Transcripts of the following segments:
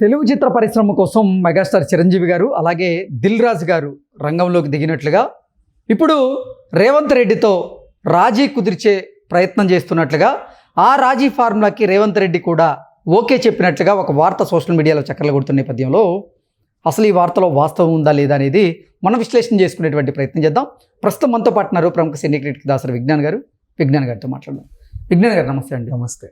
తెలుగు చిత్ర పరిశ్రమ కోసం మెగాస్టార్ చిరంజీవి గారు అలాగే దిల్ రాజు గారు రంగంలోకి దిగినట్లుగా ఇప్పుడు రేవంత్ రెడ్డితో రాజీ కుదిర్చే ప్రయత్నం చేస్తున్నట్లుగా ఆ రాజీ ఫార్ములాకి రేవంత్ రెడ్డి కూడా ఓకే చెప్పినట్లుగా ఒక వార్త సోషల్ మీడియాలో చక్కర్లు కొడుతున్న నేపథ్యంలో అసలు ఈ వార్తలో వాస్తవం ఉందా లేదా అనేది మనం విశ్లేషణ చేసుకునేటువంటి ప్రయత్నం చేద్దాం. ప్రస్తుతం మనతో పాటున్నారు ప్రముఖ సినీ క్రికెట్ దాసరి విజ్ఞాన్ గారు. విజ్ఞాన్ గారితో మాట్లాడదాం. విజ్ఞాన్ గారు నమస్తే అండి. నమస్తే.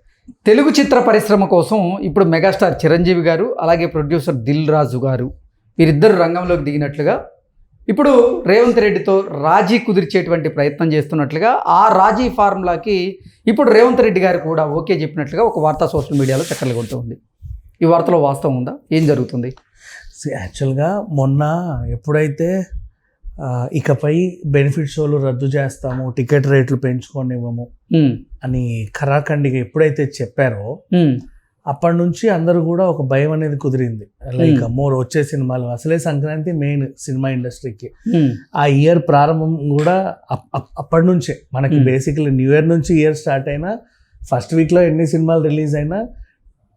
తెలుగు చిత్ర పరిశ్రమ కోసం ఇప్పుడు మెగాస్టార్ చిరంజీవి గారు అలాగే ప్రొడ్యూసర్ దిల్ రాజు గారు వీరిద్దరు రంగంలోకి దిగినట్లుగా ఇప్పుడు రేవంత్ రెడ్డితో రాజీ కుదిర్చేటువంటి ప్రయత్నం చేస్తున్నట్లుగా ఆ రాజీ ఫార్ములాకి ఇప్పుడు రేవంత్ రెడ్డి గారు కూడా ఓకే చెప్పినట్లుగా ఒక వార్త సోషల్ మీడియాలో చక్కర్లు కొడుతుంది ఈ వార్తలో వాస్తవం ఉందా? ఏం జరుగుతుంది? యాక్చువల్గా మొన్న ఎప్పుడైతే ఇకపై బెనిఫిట్ షోలు రద్దు చేస్తాము టికెట్ రేట్లు పెంచుకోనివ్వము అని ఖరాఖండిగా ఎప్పుడైతే చెప్పారో అప్పటి నుంచి అందరూ కూడా ఒక భయం అనేది కుదిరింది. లైక్ మోర్ వచ్చే సినిమాలు అసలే సంక్రాంతి మెయిన్ సినిమా ఇండస్ట్రీకి. ఆ ఇయర్ ప్రారంభం కూడా అప్- అప్- అప్పటి నుంచే. మనకి. బేసిక్లీ న్యూ ఇయర్ నుంచి ఇయర్ స్టార్ట్ అయినా ఫస్ట్ వీక్లో ఎన్ని సినిమాలు రిలీజ్ అయినా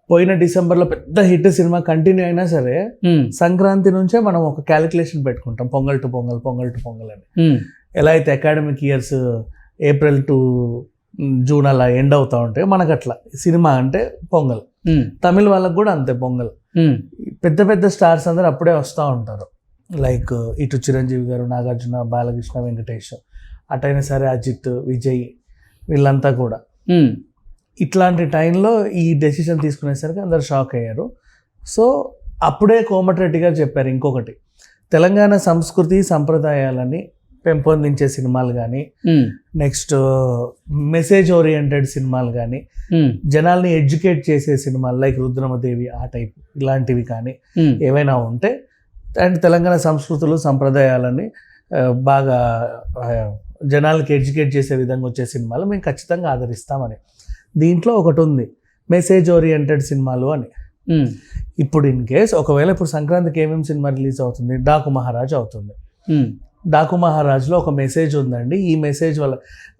పోయిన డిసెంబర్లో పెద్ద హిట్ సినిమా కంటిన్యూ అయినా సరే సంక్రాంతి నుంచే మనం ఒక క్యాలిక్యులేషన్ పెట్టుకుంటాం. పొంగల్ టు పొంగల్ పొంగల్ టు పొంగల్ అని. ఎలా అయితే academic years April to June అలా ఎండ్ అవుతా ఉంటాయి మనకు అట్లా సినిమా అంటే పొంగల్. తమిళ వాళ్ళకి కూడా అంతే పొంగల్. పెద్ద పెద్ద స్టార్స్ అందరూ అప్పుడే వస్తూ ఉంటారు. లైక్ ఇటు చిరంజీవి గారు నాగార్జున బాలకృష్ణ వెంకటేష్. అటైనా సరే అజిత్ విజయ్ వీళ్ళంతా కూడా. ఇట్లాంటి టైంలో ఈ డెసిషన్ తీసుకునేసరికి అందరు షాక్ అయ్యారు. సో అప్పుడే కోమటిరెడ్డి గారు చెప్పారు ఇంకొకటి. తెలంగాణ సంస్కృతి సంప్రదాయాలని పెంపొందించే సినిమాలు కానీ నెక్స్ట్ మెసేజ్ ఓరియంటెడ్ సినిమాలు కానీ జనాల్ని ఎడ్యుకేట్ చేసే సినిమాలు లైక్ రుద్రమదేవి ఆ టైప్ ఇలాంటివి కానీ ఏవైనా ఉంటే అండ్ తెలంగాణ సంస్కృతులు సంప్రదాయాలని బాగా జనాలకి ఎడ్యుకేట్ చేసే విధంగా వచ్చే సినిమాలు మేము ఖచ్చితంగా ఆదరిస్తామని. దీంట్లో ఒకటి ఉంది మెసేజ్ ఓరియంటెడ్ సినిమాలు అని. ఉమ్, ఇప్పుడు ఇన్ కేస్ ఒకవేళ ఇప్పుడు సంక్రాంతికి ఏమేమి సినిమా రిలీజ్ అవుతుంది డాకు మహారాజ్ అవుతుంది. ఉమ్, డాకు మహారాజ్లో ఒక మెసేజ్ ఉందండి ఈ మెసేజ్ వల్ల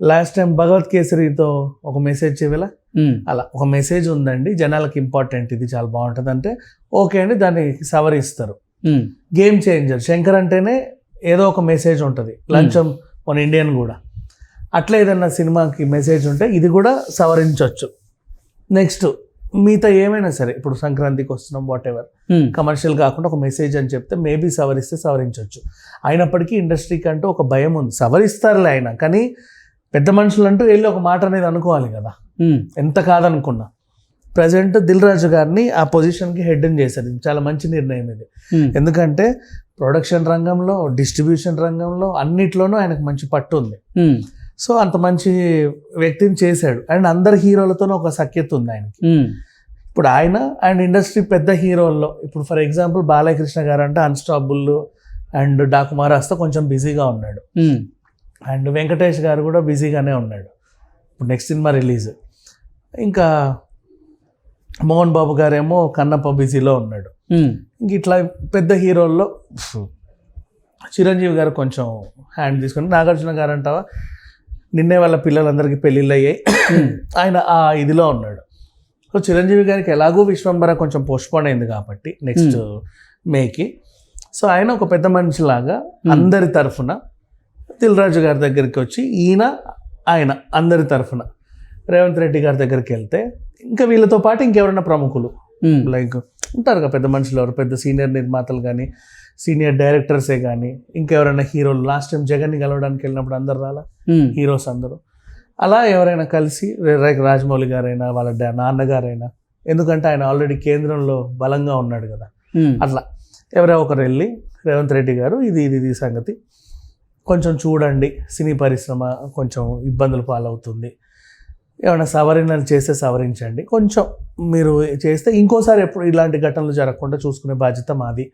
లాస్ట్ టైం భగవత్ కేసరితో ఒక మెసేజ్ చెవిలా? ఉమ్, అలా ఒక మెసేజ్ ఉందండి జనాలకి ఇంపార్టెంట్ ఇది చాలా బాగుంటుంది అంటే ఓకే అండి దాన్ని సవరిస్తారు. గేమ్ చేంజర్ శంకర్ అంటేనే ఏదో ఒక మెసేజ్ ఉంటుంది లంచం మన ఇండియన్ కూడా. అట్లా ఏదన్నా సినిమాకి మెసేజ్ ఉంటే ఇది కూడా సవరించవచ్చు నెక్స్ట్ మిగతా ఏమైనా సరే ఇప్పుడు సంక్రాంతికి వస్తున్నాం వాట్ ఎవర్ కమర్షియల్ కాకుండా ఒక మెసేజ్ అని చెప్తే మేబీ సవరిస్తే సవరించవచ్చు అయినప్పటికీ ఇండస్ట్రీకి అంటూ ఒక భయం ఉంది. సవరిస్తారులే ఆయన కానీ పెద్ద మనుషులు అంటూ వెళ్ళి ఒక మాట అనేది అనుకోవాలి కదా. ఉమ్, ఎంత కాదనుకున్నా. ప్రజెంట్ దిల్ రాజు గారిని ఆ పొజిషన్కి హెడ్ చేశారు ఇది చాలా మంచి నిర్ణయం ఇది. ఉమ్, ఎందుకంటే ప్రొడక్షన్ రంగంలో డిస్ట్రిబ్యూషన్ రంగంలో అన్నిట్లోనూ ఆయనకు మంచి పట్టు ఉంది. ఉమ్, సో అంత మంచి వ్యక్తిని చేశాడు. అండ్ అందరు హీరోలతోనూ ఒక సఖ్యత ఉంది ఆయనకి. ఇప్పుడు ఆయన అండ్ ఇండస్ట్రీ పెద్ద హీరోల్లో ఇప్పుడు ఫర్ ఎగ్జాంపుల్ బాలకృష్ణ గారు అంటే అన్స్టాపుల్ అండ్ డాకుమారాస్తో కొంచెం బిజీగా ఉన్నాడు. అండ్ వెంకటేష్ గారు కూడా బిజీగానే ఉన్నాడు. ఇప్పుడు నెక్స్ట్ సినిమా రిలీజ్. ఇంకా మోహన్ బాబు గారేమో కన్నప్ప బిజీలో ఉన్నాడు. ఇంక ఇట్లా పెద్ద హీరోల్లో చిరంజీవి గారు కొంచెం హ్యాండ్ తీసుకొని నాగార్జున గారు అంటావా? నిన్నే వాళ్ళ పిల్లలందరికీ పెళ్ళిళ్ళు అయ్యాయి ఆయన ఆ ఇదిలో ఉన్నాడు. సో చిరంజీవి గారికి ఎలాగో విశ్వంబర కొంచెం పోస్ట్పోన్ అయింది కాబట్టి నెక్స్ట్ మేకి సో ఆయన ఒక పెద్ద మనిషిలాగా అందరి తరఫున దిల్రాజు గారి దగ్గరికి వచ్చి ఈయన ఆయన అందరి తరఫున రేవంత్ రెడ్డి గారి దగ్గరికి వెళ్తే ఇంకా వీళ్ళతో పాటు ఇంకెవరైనా ప్రముఖులు. లైక్ ఉంటారు కదా పెద్ద మనుషులు ఎవరు పెద్ద సీనియర్ నిర్మాతలు కానీ సీనియర్ డైరెక్టర్సే కానీ ఇంకెవరైనా హీరోలు. లాస్ట్ టైం జగన్ని కలవడానికి వెళ్ళినప్పుడు అందరు రాలా? హీరోస్ అందరూ. అలా ఎవరైనా కలిసి రాజమౌళి గారైనా వాళ్ళ నాన్నగారైనా ఎందుకంటే ఆయన ఆల్రెడీ కేంద్రంలో బలంగా ఉన్నాడు కదా. అట్లా. ఎవరో ఒకరు వెళ్ళి రేవంత్ రెడ్డి గారు ఇది ఇది ఇది సంగతి. కొంచెం చూడండి సినీ పరిశ్రమ కొంచెం ఇబ్బందులు పాలవుతుంది. ఏమైనా సవరణలు చేస్తే సవరించండి. కొంచెం మీరు చేస్తే ఇంకోసారి ఎప్పుడు ఇలాంటి ఘటనలు జరగకుండా చూసుకునే బాధ్యత మాది.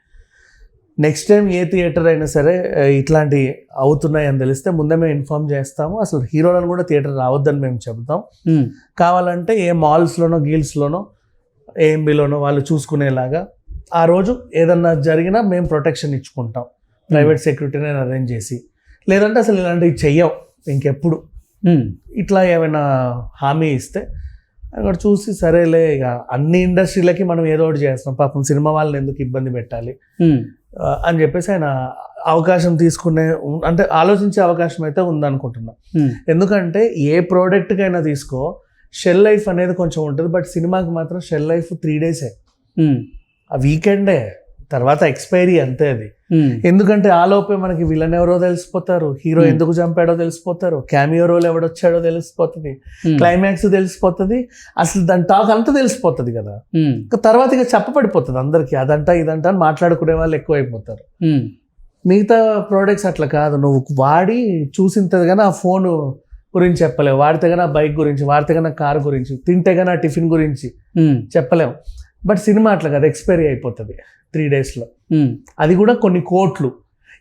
నెక్స్ట్ టైం ఏ థియేటర్ అయినా సరే ఇట్లాంటి అవుతున్నాయి అని తెలిస్తే ముందే మేము ఇన్ఫామ్ చేస్తాము. అసలు హీరోలను కూడా థియేటర్ రావద్దని మేము చెబుతాం. ఉమ్, కావాలంటే ఏ మాల్స్లోనో గీల్స్లోనో ఏఎంబిలోనో వాళ్ళు చూసుకునేలాగా ఆ రోజు ఏదన్నా జరిగినా మేము ప్రొటెక్షన్ ఇచ్చుకుంటాం. ప్రైవేట్ సెక్యూరిటీని అరేంజ్ చేసి. లేదంటే అసలు ఇలాంటివి చెయ్యం ఇంకెప్పుడు. ఉమ్, ఇట్లా ఏమైనా హామీ ఇస్తే అని కూడా చూసి సరేలే ఇక అన్ని ఇండస్ట్రీలకి మనం ఏదో ఒకటి చేస్తున్నాం. పాపం సినిమా వాళ్ళని ఎందుకు ఇబ్బంది పెట్టాలి? ఆ, అని చెప్పేసి ఆయన అవకాశం తీసుకునే అంటే ఆలోచించే అవకాశం అయితే ఉందనుకుంటున్నా. ఎందుకంటే ఏ ప్రోడక్ట్కైనా తీసుకో షెల్ లైఫ్ అనేది కొంచెం ఉంటుంది బట్ సినిమాకి మాత్రం షెల్ లైఫ్ త్రీ డేసే. ఆ వీకెండే తర్వాత ఎక్స్పైరీ అంతే అది. ఎందుకంటే ఆ లోపే మనకి విలన్ ఎవరో తెలిసిపోతారు హీరో Hmm. ఎందుకు చంపాడో తెలిసిపోతారు క్యామియో రోల్ ఎవడొచ్చాడో తెలిసిపోతుంది క్లైమాక్స్ తెలిసిపోతుంది అసలు దాని టాక్ అంతా తెలిసిపోతుంది కదా. తర్వాత ఇక చెప్పబడిపోతుంది అందరికీ అదంట ఇదంట అని మాట్లాడుకునే వాళ్ళు ఎక్కువైపోతారు. మిగతా ప్రోడక్ట్స్ అట్లా కాదు నువ్వు వాడి చూసింతది కానీ ఆ ఫోన్ గురించి చెప్పలేవు వాడితే కానీ బైక్ గురించి వాడితే కానీ కార్ గురించి తింటే కానీ టిఫిన్ గురించి చెప్పలేము బట్ సినిమా అట్లా కాదు ఎక్స్పైరీ అయిపోతుంది త్రీ డేస్లో. అది కూడా కొన్ని కోట్లు.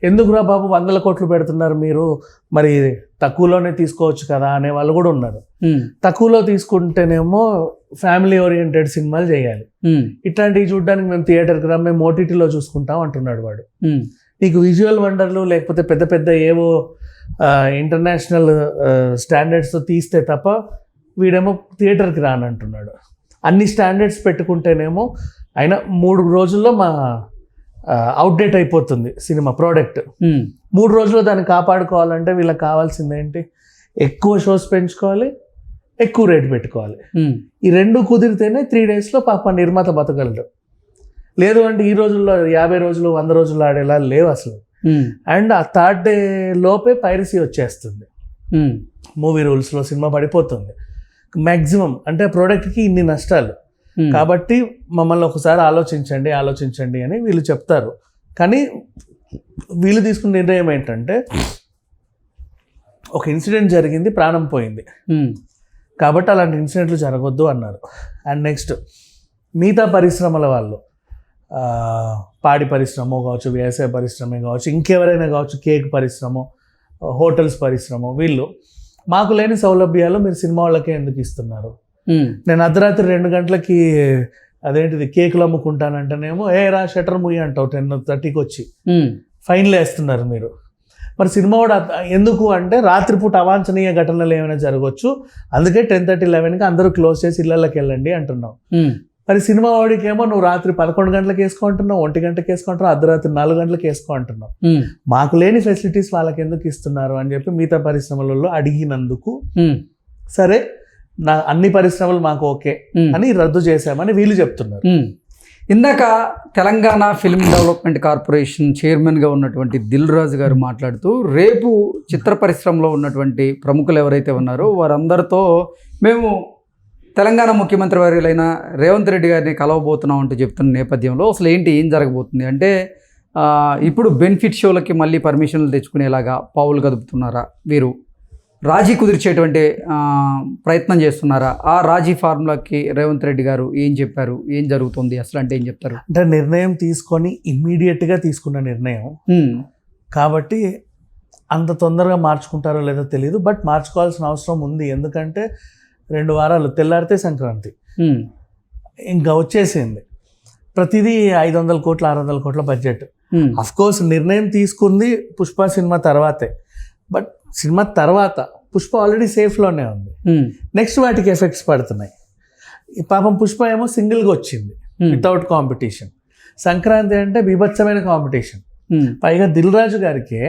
ఎందుకురా బాబు వందల కోట్లు పెడుతున్నారు మీరు? మరి తక్కువలోనే తీసుకోవచ్చు కదా అనే వాళ్ళు కూడా ఉన్నారు. తక్కువలో తీసుకుంటేనేమో ఫ్యామిలీ ఓరియంటెడ్ సినిమాలు చేయాలి. ఇట్లాంటివి చూడడానికి మేము థియేటర్కి రా మేము ఓటీటీలో చూసుకుంటాం అంటున్నాడు వాడు. నీకు విజువల్ వండర్లు లేకపోతే పెద్ద పెద్ద ఏవో ఇంటర్నేషనల్ స్టాండర్డ్స్తో తీస్తే తప్ప వీడేమో థియేటర్కి రానంటున్నాడు. అన్ని స్టాండర్డ్స్ పెట్టుకుంటేనేమో అయినా మూడు రోజుల్లో మా అవుట్డేట్ అయిపోతుంది సినిమా ప్రోడక్ట్ ఉమ్, మూడు రోజుల్లో దాన్ని కాపాడుకోవాలంటే వీళ్ళకి కావాల్సింది ఏంటి? ఎక్కువ షోస్ పెంచుకోవాలి ఎక్కువ రేట్ పెట్టుకోవాలి. ఉమ్, ఈ రెండు కుదిరితేనే త్రీ డేస్లో పాప నిర్మాత బతకగలడు లేదు అంటే ఈ రోజుల్లో యాభై రోజులు వంద రోజులు ఆడేలా లేవు అసలు. ఉమ్, అండ్ ఆ థర్డ్ డే లోపే పైరసీ వచ్చేస్తుంది. మూవీ రూల్స్లో సినిమా పడిపోతుంది. మ్యాక్సిమం అంటే ప్రోడక్ట్కి ఇన్ని నష్టాలు. ఉమ్, కాబట్టి మమ్మల్ని ఒకసారి ఆలోచించండి ఆలోచించండి అని వీళ్ళు చెప్తారు. కానీ వీళ్ళు తీసుకున్న నిర్ణయం ఏంటంటే ఒక ఇన్సిడెంట్ జరిగింది ప్రాణం పోయింది. ఉమ్, కాబట్టి అలాంటి ఇన్సిడెంట్లు జరగొద్దు అన్నారు. అండ్ నెక్స్ట్ మిగతా పరిశ్రమల వాళ్ళు పాడి పరిశ్రమ కావచ్చు వ్యవసాయ పరిశ్రమ కావచ్చు ఇంకెవరైనా కావచ్చు కేక్ పరిశ్రమ హోటల్స్ పరిశ్రమ వీళ్ళు మాకు లేని సౌలభ్యాలు మీరు సినిమా వాళ్ళకే ఎందుకు ఇస్తున్నారు? నేను అర్ధరాత్రి రెండు గంటలకి అదేంటిది కేకులు అమ్ముకుంటానంటేనేమో ఏ రా షటర్ మూయి అంటావు టెన్ థర్టీకి వచ్చి. ఫైన్లు వేస్తున్నారు మీరు. మరి సినిమా కూడా ఎందుకు అంటే రాత్రిపూట అవాంఛనీయ ఘటనలు ఏమైనా జరగవచ్చు అందుకే టెన్ థర్టీ లెవెన్కి అందరూ క్లోజ్ చేసి ఇళ్ళకి వెళ్ళండి అంటున్నావు ఉమ్, మరి సినిమా వాడికేమో నువ్వు రాత్రి పదకొండు గంటలకు వేసుకో అంటున్నావు ఒంటి గంటకి వేసుకో అంటున్నావు అర్ధరాత్రి నాలుగు గంటలకు వేసుకో అంటున్నావు ఉమ్, మాకు లేని ఫెసిలిటీస్ వాళ్ళకి ఎందుకు ఇస్తున్నారు అని చెప్పి మిగతా పరిశ్రమలలో అడిగినందుకు సరే నా అన్ని పరిశ్రమలు మాకు ఓకే. అని రద్దు చేశామని వీళ్ళు చెప్తున్నారు. ఇందాక తెలంగాణ ఫిల్మ్ డెవలప్మెంట్ కార్పొరేషన్ చైర్మన్గా ఉన్నటువంటి దిల్ రాజు గారు మాట్లాడుతూ రేపు చిత్ర పరిశ్రమలో ఉన్నటువంటి ప్రముఖులు ఎవరైతే ఉన్నారో వారందరితో మేము తెలంగాణ ముఖ్యమంత్రి వర్యులైన రేవంత్ రెడ్డి గారిని కలవబోతున్నాం అంటూ చెప్తున్న నేపథ్యంలో అసలు ఏంటి ఏం జరగబోతుంది? అంటే ఇప్పుడు బెనిఫిట్ షోలకి మళ్ళీ పర్మిషన్లు తెచ్చుకునేలాగా పావులు కదుపుతున్నారా వీరు? రాజీ కుదిర్చేటువంటి ప్రయత్నం చేస్తున్నారా? ఆ రాజీ ఫార్ములాకి రేవంత్ రెడ్డి గారు ఏం చెప్పారు? ఏం జరుగుతుంది? అసలు అంటే ఏం చెప్తారు? అంటే నిర్ణయం తీసుకొని ఇమ్మీడియట్గా తీసుకున్న నిర్ణయం. కాబట్టి అంత తొందరగా మార్చుకుంటారో లేదో తెలియదు బట్ మార్చుకోవాల్సిన అవసరం ఉంది. ఎందుకంటే రెండు వారాలు తెల్లారితే సంక్రాంతి. ఇంకా వచ్చేసింది. ప్రతిదీ ఐదు వందల కోట్ల ఆరు వందల కోట్ల బడ్జెట్ అఫ్ కోర్స్ నిర్ణయం తీసుకుంది పుష్ప సినిమా తర్వాతే. బట్ సినిమా తర్వాత పుష్ప ఆల్రెడీ సేఫ్లోనే ఉంది. నెక్స్ట్ వాటికి ఎఫెక్ట్స్ పడుతున్నాయి. ఈ పాపం పుష్ప ఏమో సింగిల్గా వచ్చింది. వితౌట్ కాంపిటీషన్ సంక్రాంతి అంటే బీభత్సమైన కాంపిటీషన్ పైగా దిల్ రాజు గారికి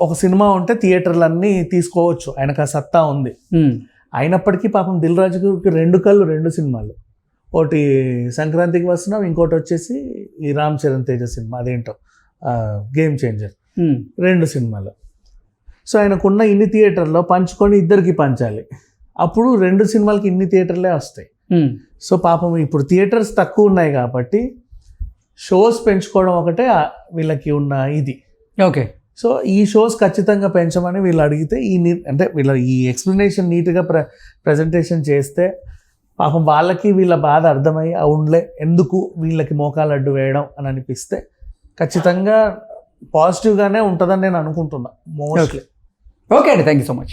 ఒక సినిమా ఉంటే థియేటర్లన్నీ తీసుకోవచ్చు. ఆయనకు ఆ సత్తా ఉంది. అయినప్పటికీ పాపం దిల్ రాజు గారికి రెండు కళ్ళు రెండు సినిమాలు. ఒకటి సంక్రాంతికి వస్తున్నాం ఇంకోటి వచ్చేసి ఈ రామ్ చరణ్ తేజ సినిమా అదేంటో గేమ్ చేంజర్ రెండు సినిమాలు. సో ఆయనకున్న ఇన్ని థియేటర్లో పంచుకొని ఇద్దరికి పంచాలి. అప్పుడు రెండు సినిమాలకి ఇన్ని థియేటర్లే వస్తాయి. సో పాపం ఇప్పుడు థియేటర్స్ తక్కువ ఉన్నాయి కాబట్టి షోస్ పెంచుకోవడం ఒకటే వీళ్ళకి ఉన్న ఇది. ఓకే. సో ఈ షోస్ ఖచ్చితంగా పెంచమని వీళ్ళు అడిగితే ఈ అంటే వీళ్ళ ఈ ఎక్స్ప్లెనేషన్ నీట్గా ప్ర ప్రజెంటేషన్ చేస్తే పాపం వాళ్ళకి వీళ్ళ బాధ అర్థమై అవునులే ఎందుకు వీళ్ళకి మోకాలు అడ్డు వేయడం? అని అనిపిస్తే ఖచ్చితంగా పాజిటివ్గానే ఉంటుందని నేను అనుకుంటున్నా మోస్ట్లీ ఓకే అండి. Thank you so much